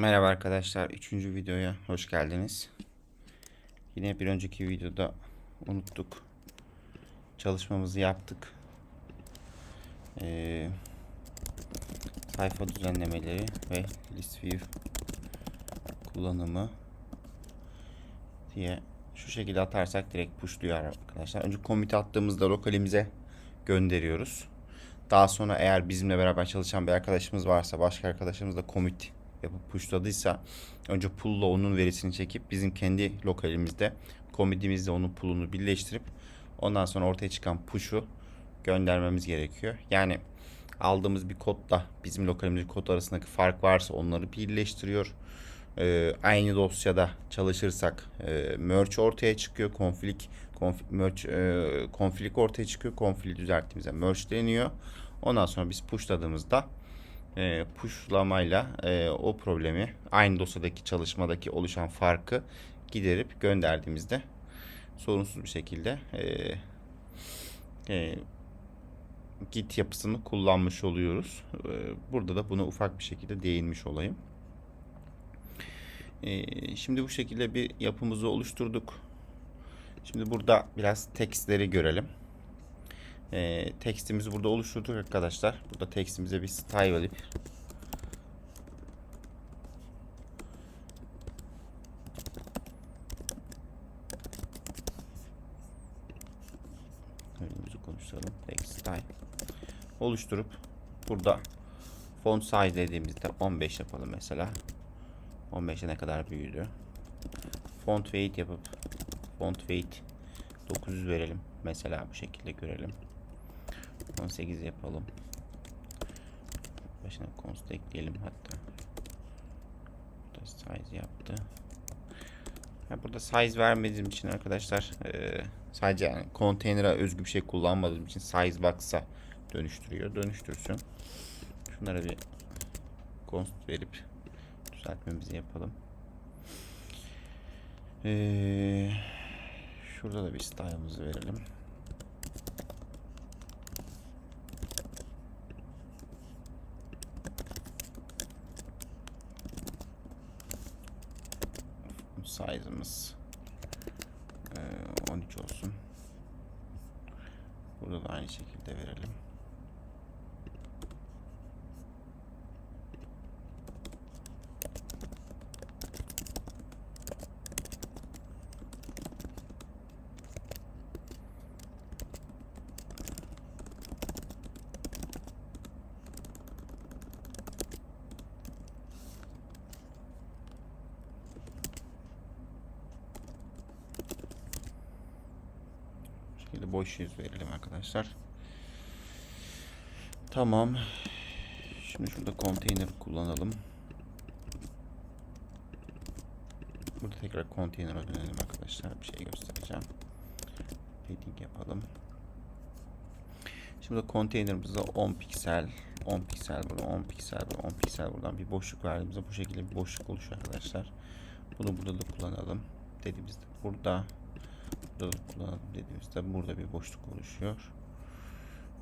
Merhaba arkadaşlar. Üçüncü videoya hoş geldiniz. Yine bir önceki videoda unuttuk. Çalışmamızı yaptık. Ee, sayfa düzenlemeleri ve list view kullanımı diye şu şekilde atarsak direkt pushluyor arkadaşlar. Önce commit attığımızda lokalimize gönderiyoruz. Daha sonra eğer bizimle beraber çalışan bir arkadaşımız varsa başka arkadaşımız da commit yapıp pushladıysa önce pull'la onun verisini çekip bizim kendi lokalimizde commit'imizle onun pull'unu birleştirip ondan sonra ortaya çıkan push'u göndermemiz gerekiyor. Yani aldığımız bir kodla bizim lokalimizin kod arasındaki fark varsa onları birleştiriyor. Ee, aynı dosyada çalışırsak e, merge ortaya çıkıyor. Config, config, merge, e, ortaya çıkıyor. Config düzelttiğimizde merge deniyor. Ondan sonra biz pushladığımızda e, pushlamayla e, o problemi aynı dosyadaki çalışmadaki oluşan farkı giderip gönderdiğimizde sorunsuz bir şekilde e, e, git yapısını kullanmış oluyoruz. E, burada da buna ufak bir şekilde değinmiş olayım. E, şimdi bu şekilde bir yapımızı oluşturduk. Şimdi burada biraz tekstleri görelim. E, tekstimizi burada oluşturduk arkadaşlar. Burada tekstimize bir style verip konuşalım. Text style oluşturup burada font size dediğimizde 15 yapalım mesela. 15'e ne kadar büyüdü? Font weight yapıp font weight 900 verelim. Mesela bu şekilde görelim. 18 yapalım. Başına const ekleyelim hatta. Burada size yaptı. Ya burada size vermediğim için arkadaşlar e, sadece yani konteynere özgü bir şey kullanmadığım için size box'a dönüştürüyor. Dönüştürsün. Şunlara bir const verip düzeltmemizi yapalım. Ee, şurada da bir style'ımızı verelim. Size'ımız e, 13 olsun. Burada da aynı şekilde verelim. Şekilde boş yüz verelim arkadaşlar. Tamam. Şimdi şurada konteyner kullanalım. Burada tekrar konteyner'a dönelim arkadaşlar. Bir şey göstereceğim. Padding yapalım. Şimdi konteynerimizde 10 piksel, 10 piksel burada, 10 piksel burada, 10 piksel buradan bir boşluk verdiğimizde bu şekilde bir boşluk oluşuyor arkadaşlar. Bunu burada da kullanalım. Dediğimizde burada burada da kullanalım dediğimizde burada bir boşluk oluşuyor.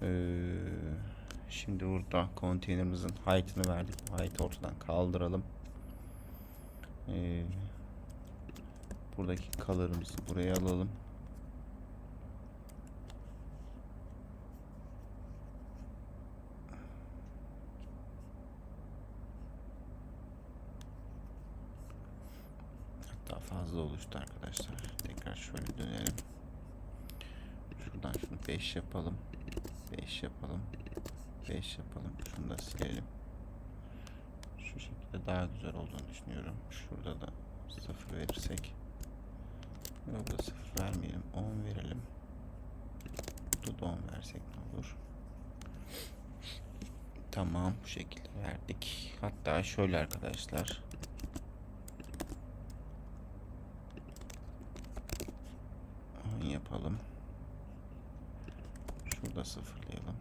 Ee, şimdi burada konteynerimizin height'ını verdik. Bu height'ı ortadan kaldıralım. Ee, buradaki color'ımızı buraya alalım. Hatta fazla oluştu arkadaşlar. Tekrar şöyle dönelim. Şuradan şunu 5 yapalım. 5 yapalım. 5 yapalım. Şunu da silelim. Şu şekilde daha güzel olduğunu düşünüyorum. Şurada da 0 verirsek. Burada 0 vermeyelim. 10 verelim. Burada da 10 versek ne olur? Tamam bu şekilde verdik. Hatta şöyle arkadaşlar. On yapalım. Şurada sıfırlayalım.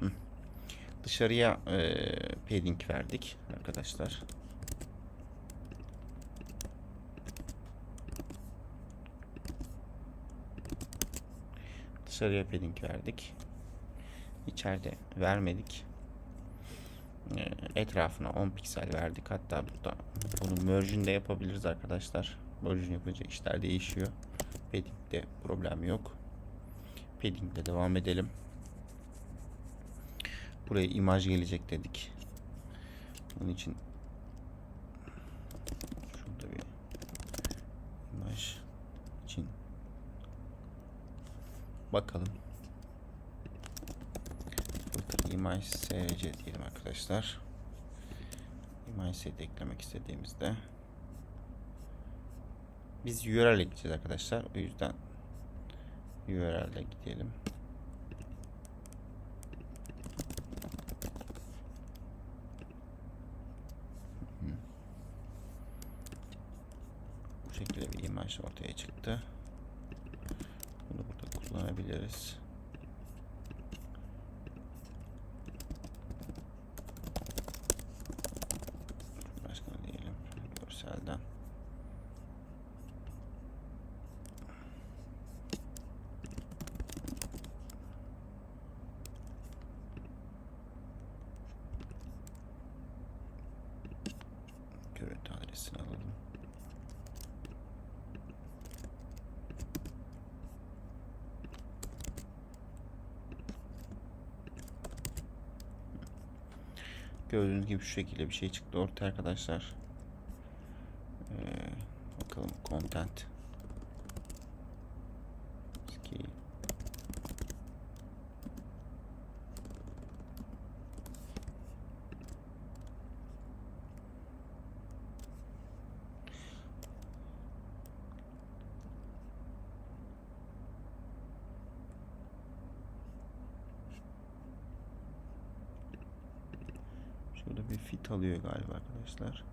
Hı. Dışarıya e, padding verdik arkadaşlar. Dışarıya padding verdik. İçeride vermedik. Ee, Etrafına 10 piksel verdik. Hatta burada bunu merge'ün de yapabiliriz arkadaşlar. Merge'ün yapınca işler değişiyor. Padding'de problem yok. Padding'de devam edelim. Buraya imaj gelecek dedik. Bunun için şurada bir imaj için bakalım. İmaj src diyelim arkadaşlar. Imaj set eklemek istediğimizde biz URL'e gideceğiz arkadaşlar. O yüzden URL'e gidelim. Hı. Bu şekilde bir imaj ortaya çıktı. Bunu burada kullanabiliriz. Başka ne diyelim görselden. Görüntü adresini. Gördüğünüz gibi şu şekilde bir şey çıktı ortaya arkadaşlar. Bakalım content. Şurada bir fit alıyor galiba arkadaşlar.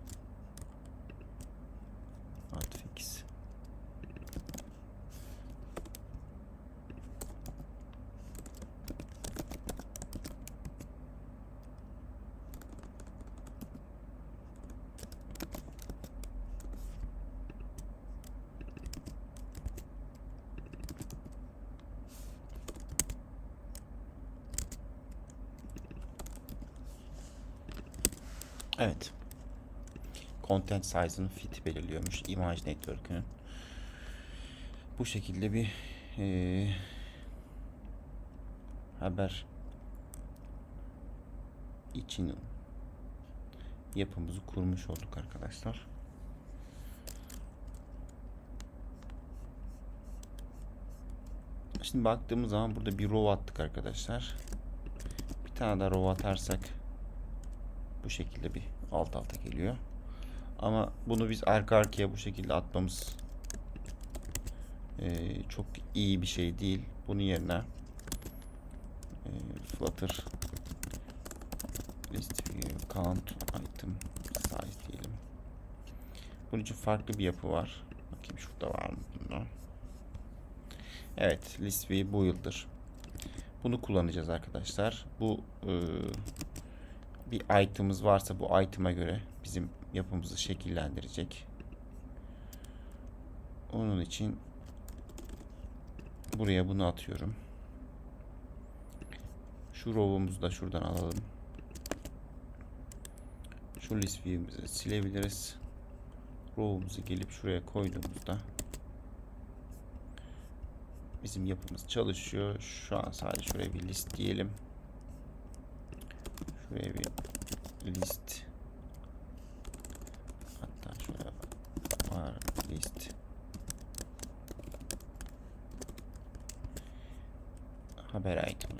Evet. Content size'ını fit belirliyormuş image network'ünün. Bu şekilde bir eee, haber için yapımızı kurmuş olduk arkadaşlar. Şimdi baktığımız zaman burada bir row attık arkadaşlar. Bir tane daha row atarsak bu şekilde bir alt alta geliyor. Ama bunu biz arka arkaya bu şekilde atmamız eee, çok iyi bir şey değil. Bunun yerine eee, Flutter list view count item size diyelim. Bunun için farklı bir yapı var. Bakayım şurada var mı bunda? Evet, list view bu yıldır. Bunu kullanacağız arkadaşlar. Bu eee bir item'ımız varsa bu item'a göre bizim yapımızı şekillendirecek. Onun için buraya bunu atıyorum. Şu row'umuzu da şuradan alalım. Şu list view'imizi silebiliriz. Row'umuzu gelip şuraya koyduğumuzda bizim yapımız çalışıyor. Şu an sadece şuraya bir list diyelim. Şuraya list. Hatta var uh, list. Haber itemimiz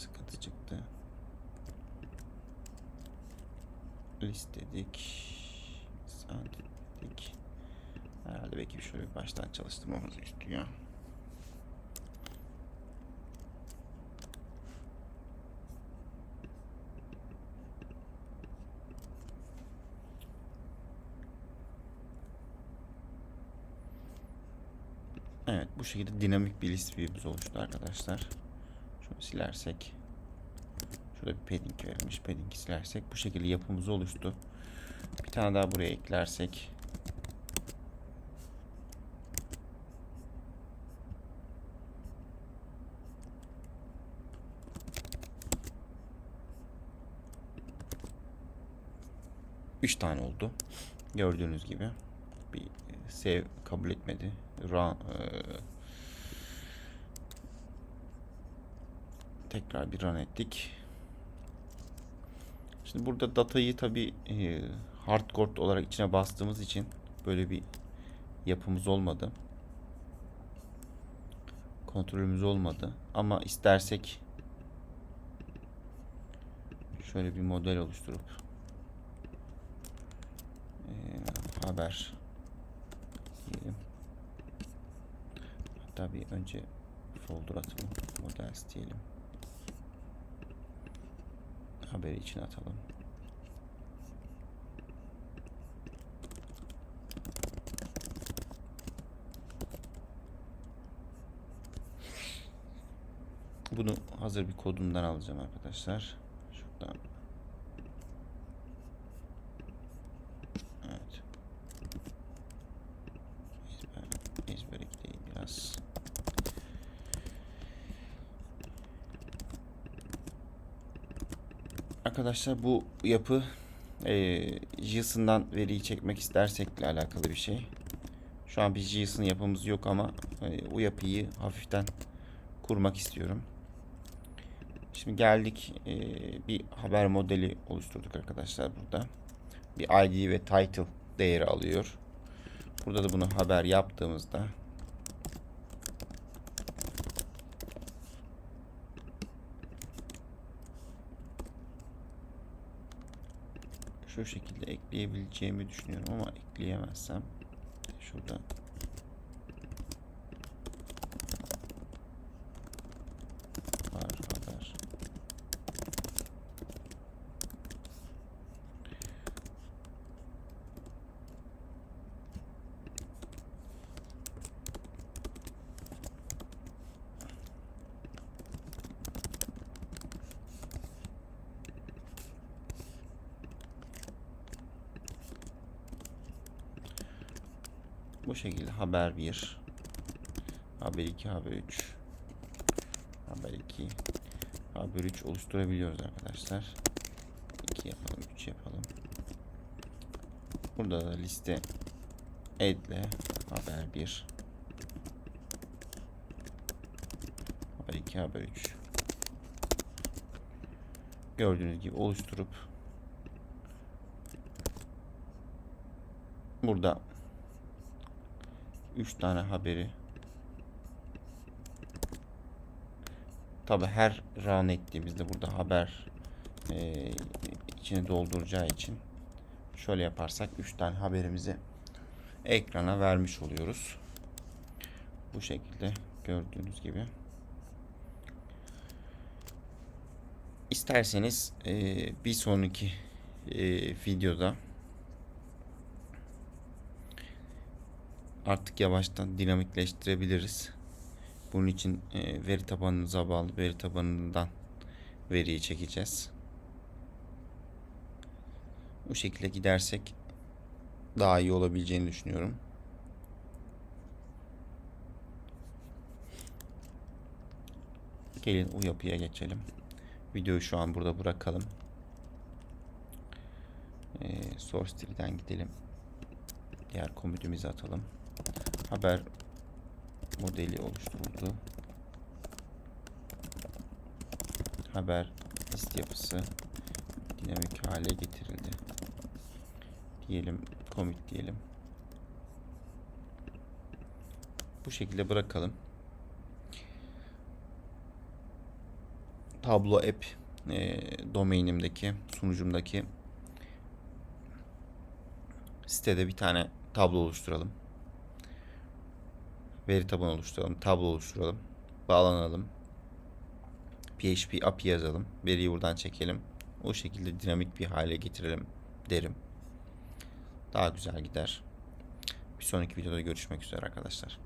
sıkıntı çıktı? List dedik. Send dedik. Herhalde belki şöyle bir baştan çalıştırmamızı istiyor. Evet bu şekilde dinamik bir list view'umuz oluştu arkadaşlar. Silersek. Şurada bir padding verilmiş. Padding'i silersek bu şekilde yapımız oluştu. Bir tane daha buraya eklersek. Üç tane oldu. Gördüğünüz gibi bir save kabul etmedi. Run, tekrar bir run ettik. Şimdi burada datayı tabi hardcore olarak içine bastığımız için böyle bir yapımız olmadı. Kontrolümüz olmadı. Ama istersek şöyle bir model oluşturup eee, haber diyelim. Hatta bir önce folder atalım. Models diyelim. Haberi içine atalım. Bunu hazır bir kodundan alacağım arkadaşlar. Şuradan. Evet. Ezber, ezberlik değil biraz. Arkadaşlar bu yapı e, JSON'dan veriyi çekmek istersekle alakalı bir şey. Şu an bir JSON yapımız yok ama e, o yapıyı hafiften kurmak istiyorum. Şimdi geldik e, bir haber modeli oluşturduk arkadaşlar burada. Bir ID ve title değeri alıyor. Burada da bunu haber yaptığımızda şu şekilde ekleyebileceğimi düşünüyorum ama ekleyemezsem şurada var haber. Bu şekilde haber 1, haber 2, haber 3, haber 2, haber 3 oluşturabiliyoruz arkadaşlar. 2 yapalım, 3 yapalım. Burada da liste add haber 1, haber 2, haber 3. Gördüğünüz gibi oluşturup burada 3 tane haberi Tabi her run ettiğimizde burada haber e, içini dolduracağı için şöyle yaparsak 3 tane haberimizi ekrana vermiş oluyoruz. Bu şekilde gördüğünüz gibi. İsterseniz e, bir sonraki e, videoda artık yavaştan dinamikleştirebiliriz. Bunun için e, veri tabanınıza bağlı veri tabanından veriyi çekeceğiz. Bu şekilde gidersek daha iyi olabileceğini düşünüyorum. Gelin o yapıya geçelim. Videoyu şu an burada bırakalım. Ee, source tree'den gidelim. Diğer komutumuzu atalım. Haber modeli oluşturuldu. Haber list yapısı dinamik hale getirildi. Diyelim commit diyelim. Bu şekilde bırakalım. Tablo app e, domainimdeki sunucumdaki sitede bir tane tablo oluşturalım. Veri tabanı oluşturalım. Tablo oluşturalım. Bağlanalım. PHP API yazalım. Veriyi buradan çekelim. O şekilde dinamik bir hale getirelim derim. Daha güzel gider. Bir sonraki videoda görüşmek üzere arkadaşlar.